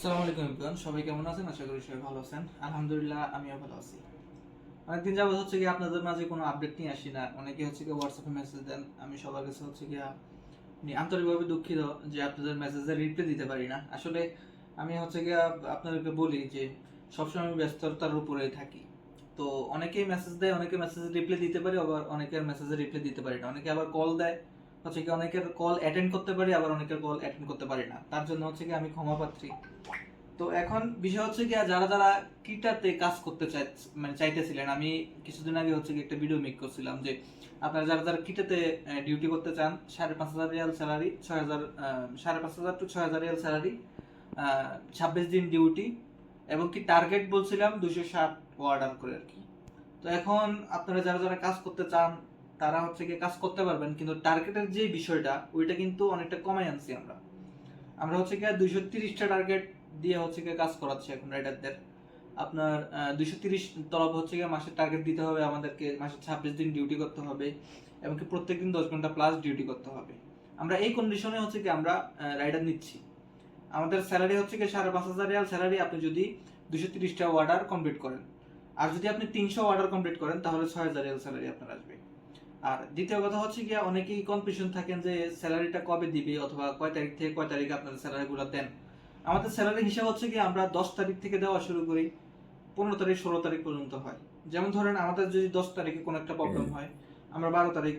আসসালামু আলাইকুম ইমরান সবাই কেমন আছেন? আশা করি সবাই ভালো আছেন। আলহামদুলিল্লাহ, আমিও ভালো আছি। অনেকদিন যাবত হচ্ছে কি আপনাদের মাঝে কোনো আপডেট নিয়ে আসি না। অনেকে হচ্ছে কি হোয়াটসঅ্যাপে মেসেজ দেন। আমি সবার কাছে হচ্ছে কি আন্তরিকভাবে দুঃখিত যে আপনাদের মেসেজের রিপ্লাই দিতে পারি না। আসলে আমি হচ্ছে কি আপনাদেরকে বলি যে, সবসময় আমি ব্যস্ততার উপরে থাকি। তো অনেকেই মেসেজ দেয়, অনেকে মেসেজের রিপ্লাই দিতে পারি, আবার অনেকের মেসেজের রিপ্লাই দিতে পারি না। অনেকে আবার কল দেয়। হচ্ছে কি অনেকের কল অ্যাটেন্ড করতে পারি, আবার অনেকের কল অ্যাটেন্ড করতে পারি না। তার জন্য হচ্ছে কি আমি ক্ষমা পাত্রী তো এখন বিষয় হচ্ছে কি যারা যারা কিটাতে কাজ করতে চাই মানে চাইতেছিলেন, আমি কিছুদিন আগে হচ্ছে কি একটা ভিডিও মেক করছিলাম যে, আপনারা যারা যারা কিটাতে ডিউটি করতে চান, সাড়ে পাঁচ হাজার রিয়াল স্যালারি ছয় হাজার সাড়ে পাঁচ হাজার টু ছয় হাজার রিয়াল স্যালারি ছাব্বিশ দিন ডিউটি এবং কি টার্গেট বলছিলাম দুশো ষাট অর্ডার করে আর কি। তো এখন আপনারা যারা যারা কাজ করতে চান তারা হচ্ছে কি কাজ করতে পারবেন, কিন্তু টার্গেটের যে বিষয়টা, ওইটা কিন্তু অনেকটা কমাই আনছি আমরা। আমরা হচ্ছে কি দুইশো তিরিশটা টার্গেট দিয়ে হচ্ছে কি কাজ করাচ্ছি এখন রাইডারদের আপনার দুইশো তিরিশ তলব হচ্ছে গিয়ে মাসের টার্গেট দিতে হবে আমাদেরকে, মাসে ছাব্বিশ দিন ডিউটি করতে হবে, এমনকি প্রত্যেক দিন দশ ঘণ্টা প্লাস ডিউটি করতে হবে। আমরা এই কন্ডিশনে হচ্ছে কি আমরা রাইডার নিচ্ছি। আমাদের স্যালারি হচ্ছে কি সাড়ে পাঁচ হাজার রিয়াল স্যালারি আপনি যদি দুশো তিরিশটা অর্ডার কমপ্লিট করেন। আর যদি আপনি তিনশো অর্ডার কমপ্লিট করেন, তাহলে ছয় হাজার রিয়াল স্যালারি আপনার আসবে। আর দ্বিতীয় কথা হচ্ছে গিয়া অনেকেই কনফিউশন থাকেন যে স্যালারিটা কবে দিবে অথবা কয় তারিখ থেকে কয় তারিখে আপনার স্যালারিগুলো দেন। আমাদের স্যালারি হিসাব হচ্ছে কি আমরা দশ তারিখ থেকে দেওয়া শুরু করি, পনেরো তারিখ, ষোলো তারিখ পর্যন্ত হয়। যেমন ধরেন আমাদের যদি দশ তারিখে কোনো একটা প্রবলেম হয়, আমরা বারো তারিখ,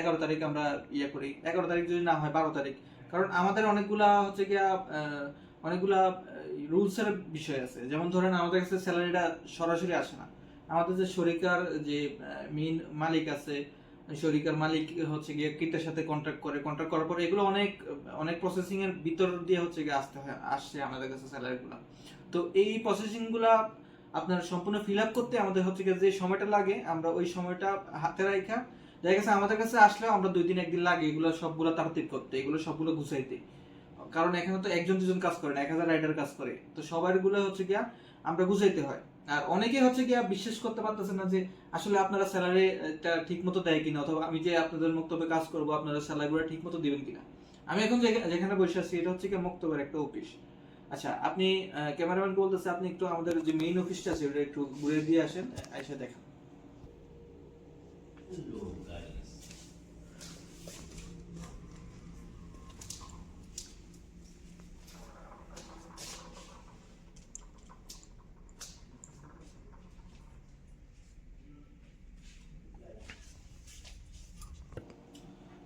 এগারো তারিখ আমরা ইয়ে করি। এগারো তারিখ যদি না হয়, বারো তারিখ। কারণ আমাদের অনেকগুলা হচ্ছে গিয়া অনেকগুলা রুলসের বিষয় আছে। যেমন ধরেন আমাদের কাছে স্যালারিটা সরাসরি আসে না। আমাদের যে শরিকার যে মেইন মালিক আছে, শরিকার মালিক হচ্ছে গিয়ে কিটের সাথে কন্ট্যাক্ট করে। কন্ট্যাক্ট করার পর এগুলো অনেক অনেক প্রসেসিং এর ভিতর দিয়ে হচ্ছে গিয়ে আসতে হয়, আসছে আমাদের কাছে স্যালারিগুলো তো এই প্রসেসিংগুলা আপনার সম্পূর্ণ ফিল আপ করতে আমাদের হচ্ছে গিয়ে যে সময়টা লাগে, আমরা ওই সময়টা হাতে রাখা দেখা গেছে আমাদের কাছে আসলে আমরা দুই দিন, একদিন লাগে এগুলো সবগুলো তাড়াতাড়ি করতে, এগুলো সবগুলো গুছাইতে। কারণ এখানে তো একজন দুজন কাজ করে না, এক হাজার রাইডার কাজ করে। তো সবারগুলো হচ্ছে গিয়া আমরা গুছাইতে হয়। আর অনেকে হচ্ছে কি বিশ্বাস করতে পারতেছে না যে আসলে আপনারা স্যালারি ঠিক মতো দেয় কিনা অথবা আমি যে আপনাদের মক্তব্যে কাজ করব, আপনারা স্যালারিগুলো ঠিক মতো দিবেন কিনা? আমি এখন যেখানে বসে আছি, এটা হচ্ছে কি মক্তব্যের একটা অফিস আচ্ছা আপনি ক্যামেরাম্যান বলতেছে আপনি একটু আমাদের যে মেইন অফিসটা আছে, ওটা একটু ঘুরে দিয়ে আসেন এসে দেখেন।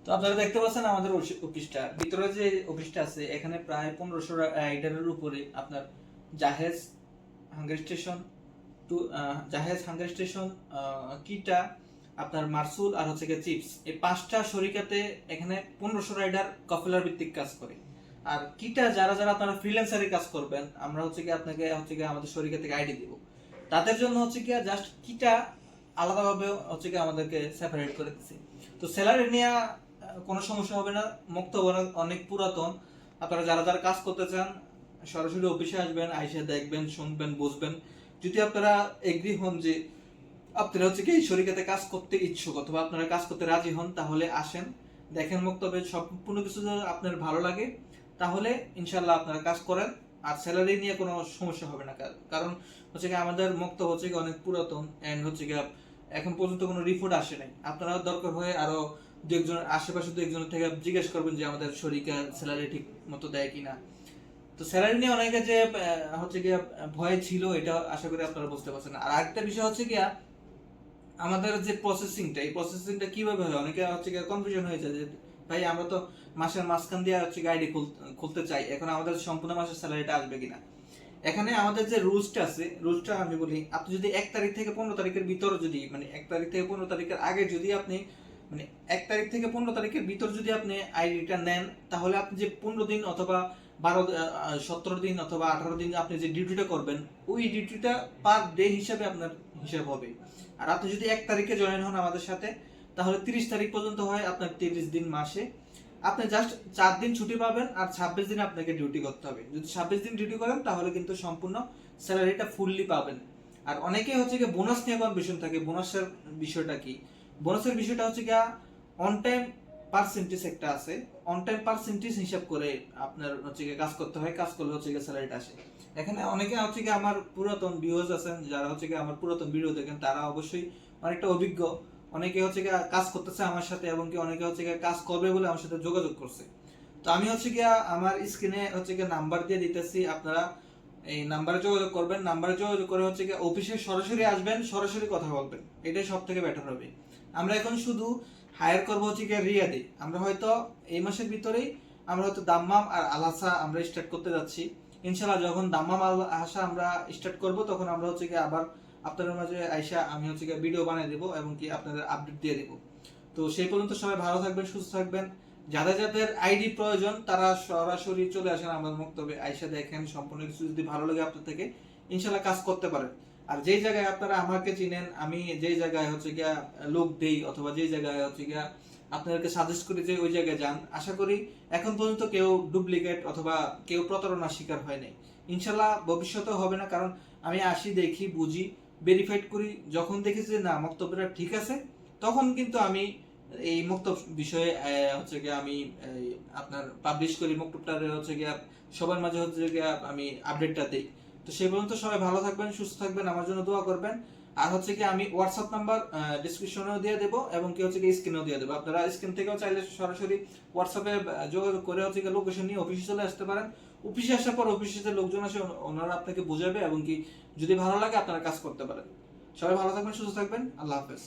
তো আপনারা দেখতে পাচ্ছেন আমাদের অফিসটা। ভিতরে যে অফিসটা আছে, এখানে প্রায় পনেরোশো রাইডারের উপরে আপনার জাহেজ হাঙ্গার স্টেশন টু জাহেজ হাঙ্গার স্টেশন কিটা, আপনার মারসুল আর হচ্ছে গিয়ে চিপস। এই পাঁচটা শরিকাতে এখানে পনেরোশো রাইডার কফিলার ভিত্তিক কাজ করে। আর কিটা যারা যারা আপনারা ফ্রিল্যান্সারে কাজ করবেন, আমরা হচ্ছে কি আপনাকে, হচ্ছে কি আমাদের শরিকা থেকে আইডি দিব। তাদের জন্য হচ্ছে কি জাস্ট কিটা আলাদাভাবে হচ্ছে কি আমাদেরকে সেপারেট করে দিচ্ছে তো স্যালারি নিয়ে কোনো সমস্যা হবে না। মুক্ত অনেক পুরাতন। আপনারা যারা যারা কাজ করতে চান, সরাসরি অফিসে আসবেন, আইসে দেখবেন, শুনবেন, বুঝবেন। যদি আপনারা এগ্রি হন যে আপনারা হচ্ছে কি এই শরীরকাতে কাজ করতে ইচ্ছুক অথবা আপনারা কাজ করতে রাজি হন, তাহলে আসেন, দেখেন মুক্তবে সম্পূর্ণ কিছু যদি আপনার ভালো লাগে, তাহলে ইনশাল্লাহ আপনারা কাজ করেন। আর স্যালারি নিয়ে কোনো সমস্যা হবে না। কার- কারণ হচ্ছে কি আমাদের মুক্ত হচ্ছে কি অনেক পুরাতন এন্ড হচ্ছে কি এখন পর্যন্ত কোনো রিপোর্ট আসে নাই। আপনারা দরকার হয়ে আরও দু আশেপাশে দু একজনের থেকে জিজ্ঞেস করবেন যে আমাদের শরীরকে স্যালারি ঠিক মতো দেয় কিনা। তো স্যালারি নিয়ে অনেকে যে হচ্ছে ভয় ছিল, এটা আশা করি আপনারা বুঝতে পারছেন। আর বিষয় হচ্ছে আমাদের যে প্রসেসিংটা এই প্রসেসিংটা কীভাবে হয়? অনেকে হচ্ছে কনফিউশন হয়ে যায় যে, ভাই, আমরা তো মাসের মাঝখান দিয়ে হচ্ছে খুলতে চাই, এখন আমাদের সম্পূর্ণ মাসের স্যালারিটা আসবে কিনা? এখানে আমাদের যে রুলসটা আছে রুলসটা আমি বলি, আপনি যদি এক তারিখ থেকে পনেরো তারিখের ভিতর যদি মানে এক তারিখ থেকে পনেরো তারিখের আগে যদি আপনি মানে এক তারিখ থেকে পনেরো তারিখের ভিতর যদি আপনি আইডিটা নেন, তাহলে আপনি যে পনেরো দিন অথবা বারো সতেরো দিন অথবা আঠারো দিন আপনি যে ডিউটিটা করবেন, ওই ডিউটিটা পার ডে হিসাবে আপনার হিসাব হবে। আর আপনি যদি এক তারিখে জয়েন হন আমাদের সাথে, তাহলে তিরিশ তারিখ পর্যন্ত হয় আপনার তিরিশ দিন মাসে। আপনি জাস্ট চার দিন ছুটি পাবেন আর ছাব্বিশ দিন আপনাকে ডিউটি করতে হবে। যদি ছাব্বিশ দিন ডিউটি করেন, তাহলে কিন্তু সম্পূর্ণ স্যালারিটা ফুললি পাবেন। আর অনেকেই হচ্ছে কি বোনাস নিয়ে কনফিউশন থাকে। বোনাসের বিষয়টা কি? বোনাসের বিষয়টা হচ্ছে গিয়া অন টাইম পার্সেন্টেজ একটা আছে। অন টাইম পার্সেন্টেজ হিসাব করে আপনার হচ্ছে কাজ করতে হয়। কাজ করলে হচ্ছে গিয়ে স্যালারিটা আসে। এখানে অনেকে হচ্ছে গিয়ে আমার পুরাতন ভিউয়ার্স আছেন, যারা হচ্ছে গিয়ে আমার পুরাতন ভিডিও দেখেন, তারা অবশ্যই অনেকটা অভিজ্ঞ। অনেকে হচ্ছে গিয়ে কাজ করতেছে আমার সাথে এবং কি অনেকে হচ্ছে গিয়ে কাজ করবে বলে আমার সাথে যোগাযোগ করছে। তো আমি হচ্ছে গিয়া আমার স্ক্রিনে হচ্ছে গিয়ে নাম্বার দিয়ে দিতেছি, আপনারা এই নাম্বারে যোগাযোগ করবেন। নাম্বারে যোগাযোগ করে হচ্ছে গিয়ে অফিসে সরাসরি আসবেন, সরাসরি কথা বলবেন। এটাই সব থেকে বেটার হবে। আমরা এখন শুধু হায়ার করব হচ্ছে গিয়ে রিয়াদে। আমরা হয়তো এই মাসের ভিতরেই আমরা হয়তো দাম্মাম আর আলাসা আমরা স্টার্ট করতে যাচ্ছি। ইনশাল্লাহ যখন দাম্মাম আল আশা আমরা স্টার্ট করব, তখন আমরা হচ্ছে গিয়ে আবার আপনাদের মাঝে আইসা আমি হচ্ছে গিয়ে ভিডিও বানিয়ে দেবো এবং কি আপনাদের আপডেট দিয়ে দেবো। তো সেই পর্যন্ত সবাই ভালো থাকবেন, সুস্থ থাকবেন। যাদের যাদের আইডি প্রয়োজন, তারা সরাসরি চলে আসেন আমাদের মক্তবে। আইসা দেখেন, সম্পূর্ণ কিছু যদি ভালো লাগে আপনার থেকে ইনশাল্লাহ কাজ করতে পারেন। আর যেই জায়গায় আপনারা আমাকে চিনেন, আমি যেই জায়গায় হচ্ছে গিয়া লোক দেই অথবা যেই জায়গায় হচ্ছে গিয়া আপনাদেরকে সাজেস্ট করি যে ওই জায়গায় যান, আশা করি এখন পর্যন্ত কেউ ডুপ্লিকেট অথবা কেউ প্রতারণার শিকার হয় নাই। ইনশাল্লাহ ভবিষ্যতে হবে না, কারণ আমি আসি, দেখি, বুঝি ভেরিফাইড করি, যখন দেখি যে না বক্তব্যটা ঠিক আছে, তখন কিন্তু আমি এই মুক্তব বিষয়ে হচ্ছে গিয়ে আমি আপনার পাবলিশ করি মুক্তবটা হচ্ছে গিয়ে সবার মাঝে হচ্ছে গিয়ে আমি আপডেটটা দিই। তো সেই পর্যন্ত সবাই ভালো থাকবেন, সুস্থ থাকবেন, আমার জন্য দোয়া করবেন। আর হচ্ছে কি আমি হোয়াটসঅ্যাপ নাম্বার ডিসক্রিপশনেও দিয়ে দেবো এবং কি হচ্ছে কি স্ক্রিনেও দিয়ে দেবো। আপনারা স্ক্রিন থেকেও চাইলে সরাসরি হোয়াটসঅ্যাপে যোগাযোগ করে হচ্ছে কি লোকেশন নিয়ে অফিসে চলে আসতে পারেন। অফিসে আসার পর অফিসে লোকজন আসে ওনারা আপনাকে বোঝাবে এবং কি যদি ভালো লাগে আপনারা কাজ করতে পারেন। সবাই ভালো থাকবেন, সুস্থ থাকবেন। আল্লাহ হাফেজ।